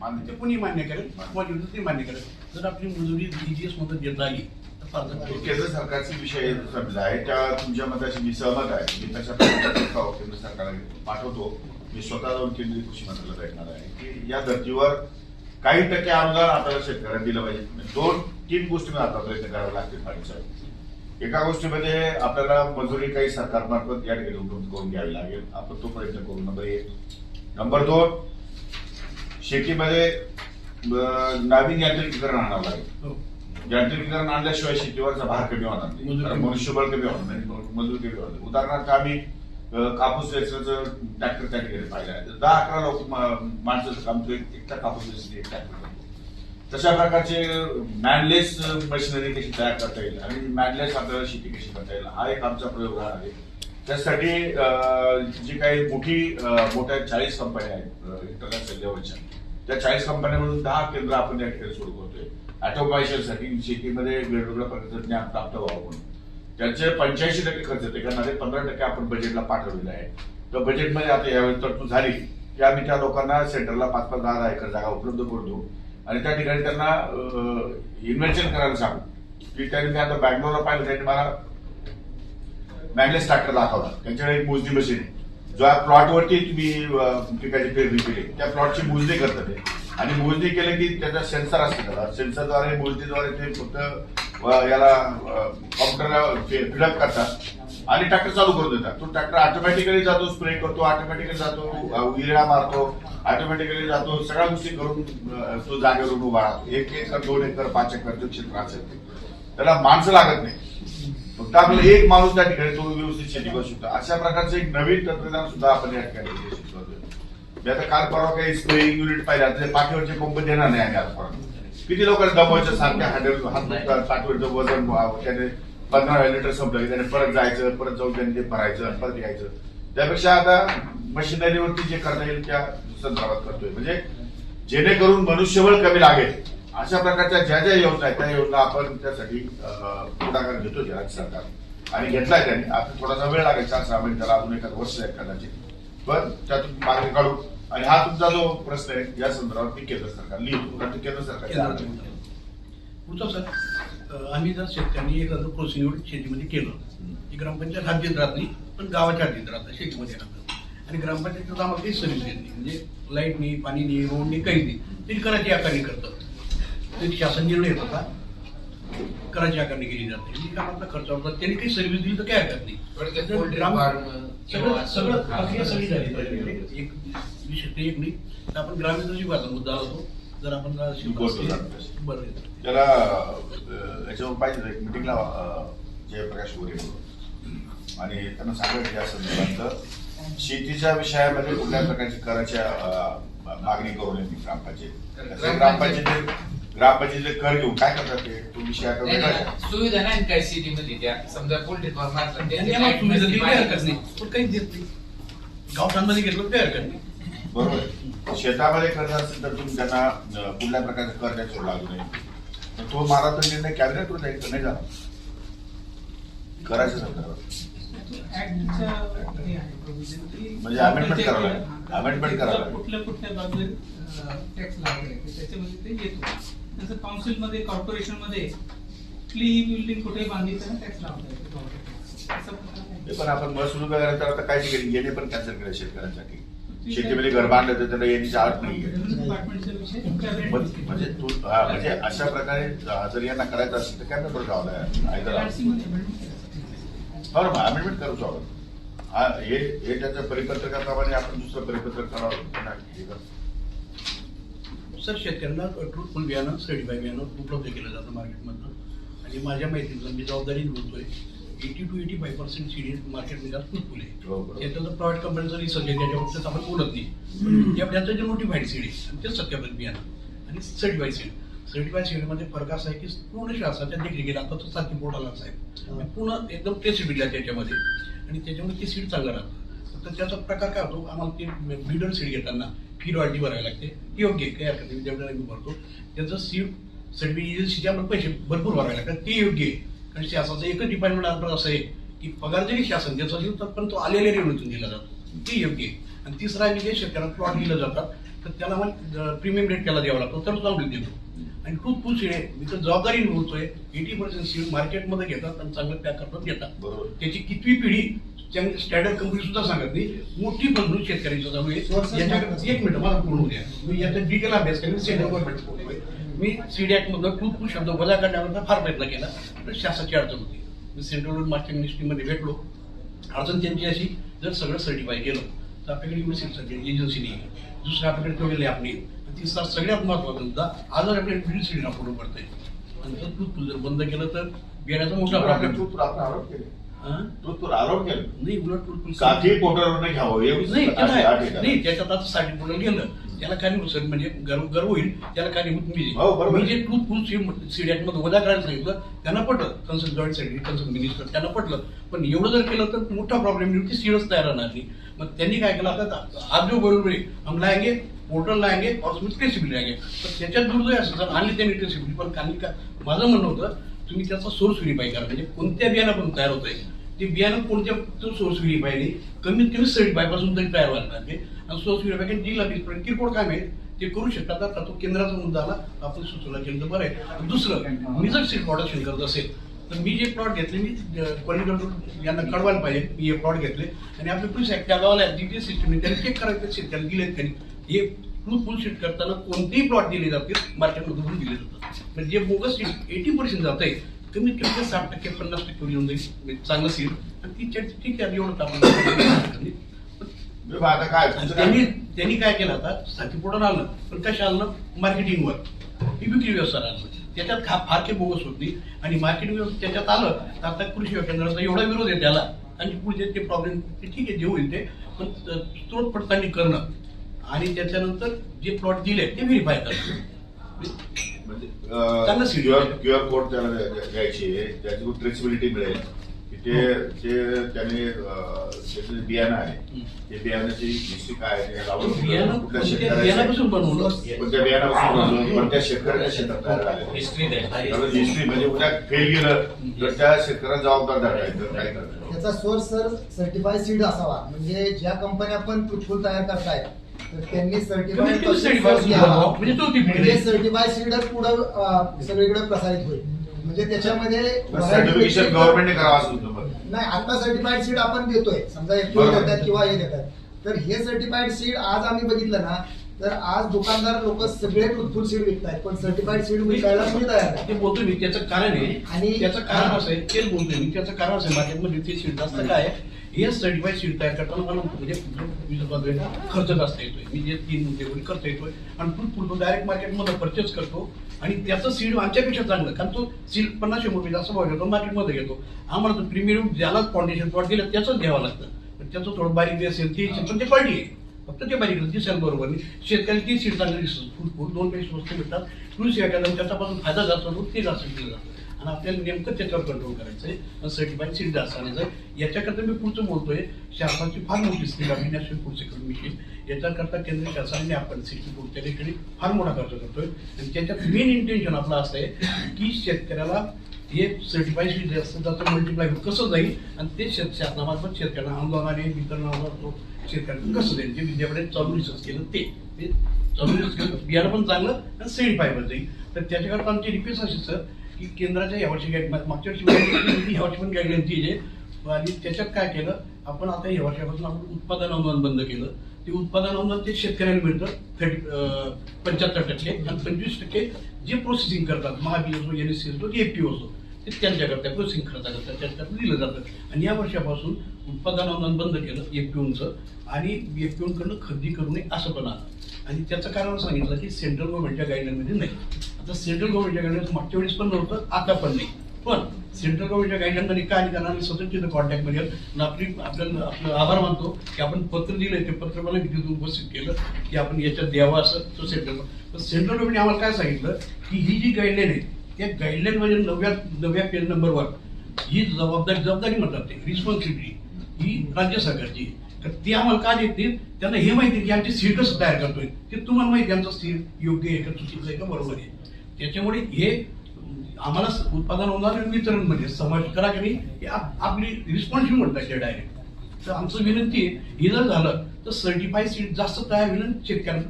मान्य. ते कोणी मान्य करेल? पॉझिटिव्ह ते मान्य करेल. जर आपली मजुरी डीजीएस मधून फार केंद्र सरकारचे विषय समजा आहे. त्या तुमच्या मताशी मी सहमत आहे. मी तशा केंद्र सरकारला पाठवतो. मी स्वतः जाऊन केंद्रीय कृषी मंत्र्याला भेटणार आहे. की या धर्तीवर काही टक्के अनुदान आपल्याला शेतकऱ्यांना दिलं पाहिजे. दोन तीन गोष्टी आता प्रयत्न करावे लागतील पाटील एका गोष्टीमध्ये आपल्याला मजुरी काही सरकारमार्फत या ठिकाणी उपलब्ध करून घ्यावी लागेल. आपण तो प्रयत्न करू. नंबर एक. नंबर दोन शेतीमध्ये नवीन यांत्रिकीकरण आणावं लागेल. हो. यांत्रिकीकरण आणल्याशिवाय शेतीवरचा भार कमी होणार नाही. मनुष्यबळ कमी होणार नाही. मजूर कमी होणार नाही. उदाहरणार्थ आम्ही कापूस वेचण्याचं ट्रॅक्टर त्या ठिकाणी पाहिलं आहे. दहा अकरा लोक मा- माणसाचं काम तो एक- एकटा कापूस वेचणे एक ट्रॅक्टर तशा प्रकारचे मॅनलेस मशिनरी कशी तयार करता येईल? आणि मॅनलेस आपल्याला शेती कशी करता येईल? हा एक आमचा प्रयोग राहणार आहे. त्यासाठी जी काही मोठी मोठ्या चाळीस कंपन्या आहेत इंटरनॅशनल लेवलच्या त्या चाळीस कंपन्यांमधून दहा केंद्र आपण या ठिकाणी सुरू करतोय. साठी शेतीमध्ये वेगवेगळ्या प्रकारचं प्राप्त व्हावं म्हणून त्याचे पंच्याऐंशी टक्के खर्च ते पंधरा टक्के आपण बजेटला पाठवलेलं आहे. तर बजेटमध्ये आता यावेळी तरतूद झाली की आम्ही त्या लोकांना सेंटरला पाच पाच दहा एकर जागा उपलब्ध करतो. आणि त्या ठिकाणी त्यांना इन्व्हेन्शन करायला सांगू की त्यांनी मी आता बँगलोरला पाहिलं त्यांनी मला मॅगलेस ट्रॅक्टर दाखवला. त्यांच्याकडे एक मोजणी मशीन आहे. जो प्लॉटवरती तुम्ही पिकाची पेरणी केली त्या प्लॉटची मोजणी करतात ते. आणि मोजणी केली की त्याचा सेन्सर असतो त्याला. सेन्सरद्वारे मोजणीद्वारे ते फक्त याला कॉम्प्युटरला फिडअप करतात आणि ट्रॅक्टर चालू करून देतात. तो ट्रॅक्टर ऑटोमॅटिकली जातो स्प्रे करतो ऑटोमॅटिकली जातो विरा मारतो ऑटोमॅटिकली जातो सगळ्या गोष्टी करून तो जागेवरून उभा राहतो. एक एकर दोन एकर पाच एकर क्षेत्र असेल त्याला माणसं लागत नाही. फक्त आपल्याला एक माणूस त्या ठिकाणी तो शेती करू शकतो. अशा प्रकारचं एक नवीन तंत्रज्ञान सुद्धा आपण या ठिकाणी शिकवतोय मी आता काल परवा काही स्प्रेइंग युनिट पाहिजे आता पाठीवरचे पंप देणार नाही आम्ही आज किती लोकांना दमवायचं सारख्या हँडल हात पाठीवरचं वजन त्याने पंधरा लिटर संपलं की त्याने परत जायचं परत जाऊन त्याने ते भरायचं परत यायचं त्यापेक्षा आता मशिनरीवरती जे करता येईल त्या संदर्भात करतोय. म्हणजे जेणेकरून मनुष्यबळ कमी लागेल. अशा प्रकारच्या ज्या ज्या योजना आहेत त्या योजना आपण त्यासाठी पुढाकार घेतो राज्य सरकार. आणि घेतलाय त्यांनी. आता थोडासा वेळ लागेल चार सहा महिने त्याला अजून एखाद वर्ष आहे कदाचित. पण त्यातून मार्ग काढू. आणि हा तुमचा जो प्रश्न आहे या संदर्भात मी केंद्र सरकार लिहितो. केंद्र सरकार आम्ही जर शेतकऱ्यांनी एखादं प्रोसिड्यूर शेतीमध्ये केलं की ग्रामपंचायत हात राहत नाही पण गावाच्या हात राहतं शेतीमध्ये राहतं आणि ग्रामपंचायतीचं आम्हाला काही सर्व्हिस देत नाही. म्हणजे लाइट नाही पाणी नाही रोड नाही काही नाही. ते कराची आकारणी करतात. ते शासन निर्णय येत होता कराची आकारणी केली जाते. जी कामाचा खर्च होता त्यांनी काही सर्व्हिस दिली तर काय हरकत नाही. सगळं सगळं हा, प्रक्रिया सगळी हा, झाली पाहिजे एक एक नाही. तर आपण ग्रामीण जीवाचा मुद्दा होतो जर आपण. बरं त्याला याच्यावर पाहिजे एक मिटिंगला जयप्रकाश गोरे आणि त्यांना सांगायचं या संदर्भात शेतीच्या विषयामध्ये कुठल्या प्रकारची कराच्या मागणी करू नये ग्रामपंचायत ग्रामपंचायत ग्रामपंचायतीचे कर घेऊन काय करतात ते तो विषय आता नाही, वेगळा नाही, आहे. सुविधा नाही काय सिटीमध्ये त्या समजा पोल्ट्री फार्म असला त्यांनी त्याची आम्हाला light सुविधा नसती, दिली काही हरकत नाही नसती. पण काहीच देत नाही गावठाणमध्ये घेतलं तर काही हरकत नाही बरोबर आहे. शेतामध्ये कर्ज असेल तर तुम्ही त्यांना अं, कुठल्या प्रकारचं कर्ज द्यायचं लागू नये तर तो महाराष्ट्र निर्णय कॅबिनेटवर जाईल तर नाही जाणार करायचं म्हणजे amendment करावं लागेल. Amendment करावं लागेल. कुठल्या कुठल्या बाजूला टॅक्स लागले त्याच्यामध्ये ते येतो तसं काउन्सिलमध्ये कॉर्पोरेशनमध्ये कुठलीही बिल्डिंग कुठेही बांधली तर टॅक्स लावता येतो असं प्रकार ते नाही. पण आपण महसूल वगैरे आता काय केली येणे पण कॅन्सल केलं शेतकऱ्यांसाठी. शेतीमध्ये घर बांधलं तर त्याला येण्याची आठ नाही म्हणजे तू म्हणजे अशा प्रकारे जर यांना करायचं असेल तर काय amendment करायचं. बरोबर अमेंडमेंट करूच हा त्याच्या परिपत्रकाप्रमाणे आपण दुसरं परिपत्रक करावं. सर शेतकऱ्यांना ट्रूथफुल बियाणं सर्टिफाय बियाणं उपलब्ध केलं जातं मार्केटमधनं आणि माझ्या माहितीनुसार मी जबाबदारी बोलतोय eighty two eighty five percent seed मार्केटमध्ये ट्रूथफुल आहे. बरोबर. त्याचं जर प्रायव्हेट कंपनीचं रिसर्च आहे त्याच्याबाबतीत आपण बोलत नाही. त्या त्याचं जे नोटिफाईड सीड आहे आणि तेच सत्यापित बियाणं. आणि सर्टिफाईड सीड सर्टिफाईड सीडमध्ये फरक असा आहे की पूर्ण शासनाच्या देखरेखीला आता तो सारखी बोर्डालाच आहे पूर्ण एकदम ट्रेसिबिलिटी आहे त्याच्यामध्ये. आणि त्याच्यामुळे ते सीड चांगलं राहतं. तर त्याचा प्रकार काय होतो? आम्हाला ते ब्रिडर सीड घेताना फी रॉयल्टी भरावी लागते. ती योग्य आहे, काही हरकत नाही. तेवढं मी भरतो. त्याचं सी सर्टिफिकेट सीचे आपण पैसे भरपूर भरावे लागतात. ते योग्य आहे. कारण शासनाचं एकच डिपार्टमेंट आपलं असं आहे की पगार जरी शासन देत असेल तर पण तो आलेल्या रेव्हन्यूतून दिला जातो. ते योग्य आहे. आणि तिसरा म्हणजे शेतकऱ्यांना प्लॉट दिलं जातात तर त्याला मग प्रीमियम रेट त्याला द्यावा लागतो. तर चांगली देतो. आणि खूप खुश आहे. मी तर जबाबदारीने बोलतोय. एटी पर्सेंट सीड मार्केटमध्ये घेतात आणि चांगलं पॅक करतात बरोबर. त्याची कितवी पिढी स्टँडर्ड कंपनी सुद्धा सांगत नाही. मोठी फसवणूक शेतकऱ्यांची याच्याकडे एक मिनिट मला पूर्ण होऊ द्या. मी याचा डिटेल अभ्यास केला सेंट्रल गव्हर्नमेंट बोलतोय. मी सीडॅक मधनं खूप खूप शब्द वजा करण्याचा फार प्रयत्न केला. पण शासनाची अडचण होती. मी सेंट्रल मार्केट मिनिस्ट्रीमध्ये भेटलो. अडचण त्यांची अशी जर सगळं सर्टिफाय केलं तर आपल्याकडे युनिव्हर्सिटी एजन्सी नाही दुसरं आपल्याकडे ठेवलेले आपली. तिसरा सगळ्यात महत्त्वाचा मुद्दा आज जर आपल्याला युनिव्हर्सिटी राखून पडतंय. आणि जर तूत जर बंद केलं तर बियाण्याचा मोठा प्रॉब्लेम तू आपण आरोप केले. तू तुला आरोप केले. नाही उलट पोटावर घ्यावं एवढीच नाही त्याच्यात आता गेलं. त्याला कारणीभूत म्हणजे गर्व गर्व होईल. त्याला कारणीभूत मी हो, बरोबर. मी जे टूथ फुल सिडियात मध्ये वजा करायला सांगितलं त्यांना पटलं. Consult joint secretary consult minister त्यांना पटलं. पण एवढं जर केलं तर मोठा प्रॉब्लेम की सीडच तयार राहणार नाही. मग त्यांनी काय केलं आता? आज जो बरोबर आहे हम लाएंगे पोर्टल लाएंगे और उसमें ट्रेसिबिलिटी लाएंगे तर त्याच्यात दुर्दैव असं सर आणली त्यांनी ट्रेसिबिलिटी पण कारण का माझं म्हणणं होतं तुम्ही त्याचा सोर्स व्हेरीफाय करा. म्हणजे कोणत्या बियाणं पण तयार होत आहे ते बियाणं कोणत्या सोर्स व्हेरीफाय नाही कमीत कमी सर्टिफायपासून तरी तयार व्हायला लागते आणि सोर्स व्हेरीफाय जिल्हा बीजपर्यंत किरकोळ काम आहे ते करू शकतात आता तो केंद्राचा मुद्दा आला आपण सुचवला केंद्र बरं आहे. दुसरं मी जर सीड प्रोडक्शन करत असेल तर मी जे प्लॉट घेतले मी क्वालिटी यांना कळवायला पाहिजे. मी हे प्लॉट घेतले. आणि आपले पोलीस ऍक्ट त्या गावाला जीपीएस सिस्टम त्यांनी चेक करायचं शेतकऱ्याला दिलेत त्यांनी हे फुल फुल शीट करताना कोणतेही प्लॉट दिले जातील मार्केटमध्ये पण दिले जातात. म्हणजे जे बोगस सीट एटी पर्सेंट जात आहे. कमीत कमी साठ टक्के पन्नास टक्के येऊन जाईल. म्हणजे चांगलं सीट आणि ती चट- ठीक आहे. एवढं आपण आता काय? त्यांनी काय? त्यांनी काय केलं आता? साथीपोटानं आलं पण कशा आलं? मार्केटिंगवर. ही विक्री व्यवसाय आलं. त्याच्यात खा फार काही बोगस होत आणि व्यवस्था त्याच्यात आलं तर आता कृषी केंद्राचा एवढा विरोध आहे त्याला. आणि पुढे ते प्रॉब्लेम ते ठीक आहे जे होईल ते. पण स्त्रोत पडताळणी करणं आणि त्याच्यानंतर जे प्लॉट दिले ते व्हेरीफाय करणं. म्हणजे क्युआर आहे. क्युआर कोड त्याला द्या- द्यायची त्याची ट्रेसिबिलिटी मिळेल. की ते ते त्याने जे बियाणं आहे. ते बियाण्याची हिस्ट्री काय आहे, लावून कुठल्या शेतकऱ्याच्या- बियाणापासून बनवलं? कोणत्या बियाणापासून बनवलं, कोणत्या शेतकऱ्याच्या शेतात तयार हिस्ट्री म्हणजे उद्या फेल गेलं तर त्या शेतकऱ्याला जबाबदार धरायचं काय करायचं त्याचा सोर्स सर सर्टिफाईड सीड असावा. म्हणजे ज्या कंपन्या पण फ्रुटफुल तयार करतायत तर त्यांनी सर्टिफाईड. म्हणजे म्हणजे. सर्टिफाईड सीडच पुढं सगळीकडे प्रसारित होईल. म्हणजे त्याच्यामध्ये सर्टिफिकेशन करावं. नाही आता सर्टिफाईड सीड आपण देतोय. समजा एक. देतात किंवा हे देतात. तर हे सर्टिफाईड सीड आज आम्ही बघितलं ना तर आज दुकानदार लोक सगळे फ्रुटफुल सीड विकतायत पण सर्टिफाईड सीड विकायला कोणी तयार नाही. ते बोलतो मी त्याचं कारण आहे आणि त्याचं कारण असं आहे तेच बोलतोय मी त्याचं कारण असं आहे मार्केटमध्ये ते सीट जास्त काय आहे? हे सर्टिफाईड सीट तयार करताना मला म्हणजे खर्च जास्त येतोय. मी जे तीन मुद्दे खर्च येतोय आणि फुल फुल डायरेक्ट मार्केटमध्ये परचेस करतो आणि त्याचं सीड आमच्यापेक्षा चांगलं. कारण तो सीड पन्नासशे रुपये जास्त भाव घेतो मार्केटमध्ये घेतो. आम्हाला तो प्रीमियम ज्याला फाउंडेशन प्लॉट दिलं त्याचंच घ्यावं लागतं. पण त्याचं थोडं बारीक असेल ती पण ते क्वालिटी आहे. फक्त ते बारीक दिसेल बरोबर नाही. शेतकरी ती सीट चांगली दिसत फूड फूड दोन पैसे स्वस्त भेटतात. कृषी एखादा त्याच्यापासून फायदा जास्त होतो ते जास्त केलं जातं. आणि आपल्याला नेमकं त्याच्यावर कंट्रोल करायचं आहे. सर्टिफाईड सीट जास्त आणायचं याच्याकरता मी पुढचं बोलतोय शासनाची फार मोठी स्कीम आम्ही नॅशनल फूड सिक्युरिटी मिशन याच्याकरता केंद्र शासनाने आपण सिटी फूडच्या ठिकाणी फार मोठा खर्च करतोय. आणि त्याच्यात मेन इंटेन्शन आपलं असं आहे की शेतकऱ्याला हे सर्टिफाईड सीट जास्त जास्त मल्टिप्लाय कसं जाईल? आणि ते शेत शासनामार्फत शेतकऱ्यांना अनुदानाने वितरणावर तो शेतकऱ्यांना कसं जाईल? जे विद्यापीठात चालू रिसर्च केलं ते चालू रिसर्च केलं. बियाणं पण चांगलं आणि सर्टिफाय फायबर जाईल. तर त्याच्याकरता आमची रिक्वेस्ट अशी सर की केंद्राच्या यावर्षी गाईड मागच्या वर्षी म्हणजे guideline यावर्षी पण गाईडलाईन ती आहे. आणि त्याच्यात काय केलं आपण आता या वर्षापासून आपण उत्पादन अनुदान बंद केलं. ते उत्पादन अनुदान ते शेतकऱ्यांना मिळतं थर्टी पंच्याहत्तर टक्के आणि पंचवीस टक्के जे प्रोसेसिंग करतात महाबी असो एन एस सी असो की एफ असो ते त्यांच्याकरता प्रोसेसिंग खर्चाकरता त्यांच्याकडे दिलं जातं. आणि या वर्षापासून उत्पादन अनुदान बंद केलं एफ आणि एफ कडनं खरेदी करू नये असं पण आलं आणि त्याचं कारण सांगितलं की सेंट्रल गव्हर्नमेंटच्या गाईडलाईनमध्ये नाही. आता सेंट्रल गव्हर्नमेंटच्या गाईडलाईन मागच्या वेळेस पण नव्हतं आता पण नाही. पण सेंट्रल गव्हर्नमेंटच्या गाईडलाईनमध्ये काय आणि त्यांना सतत तिथं कॉन्टॅक्टमध्ये आणि आपली आपल्याला आपलं आभार मानतो की आपण पत्र दिलं ते पत्र मला विद्युत उपस्थित केलं की आपण याच्यात द्यावं असं तो सेंट्रल पण सेंट्रल गव्हर्नमेंटने आम्हाला काय सांगितलं की ही जी गाईडलाईन आहे त्या गाईडलाईन म्हणजे नव्या नव्या पेज नंबरवर ही जबाबदारी जबाबदारी म्हणतात ते रिस्पॉन्सिबिलिटी ही राज्य सरकारची आहे. तर ते आम्हाला का देतील त्यांना हे माहिती की आमची सीटच तयार करतोय. ते तुम्हाला माहिती आमचं सीट योग्य आहे का चुकीचं आहे का बरोबर आहे. त्याच्यामुळे हे आम्हाला उत्पादन होणार आणि वितरण म्हणजे मध्ये समावेश करा की नाही आपली रिस्पॉन्सिबिलिटी म्हणतात डायरेक्ट तर आमचं विनंती आहे हे जर झालं तर सर्टिफाईड सीट जास्त तयार होईल शेतकऱ्यांना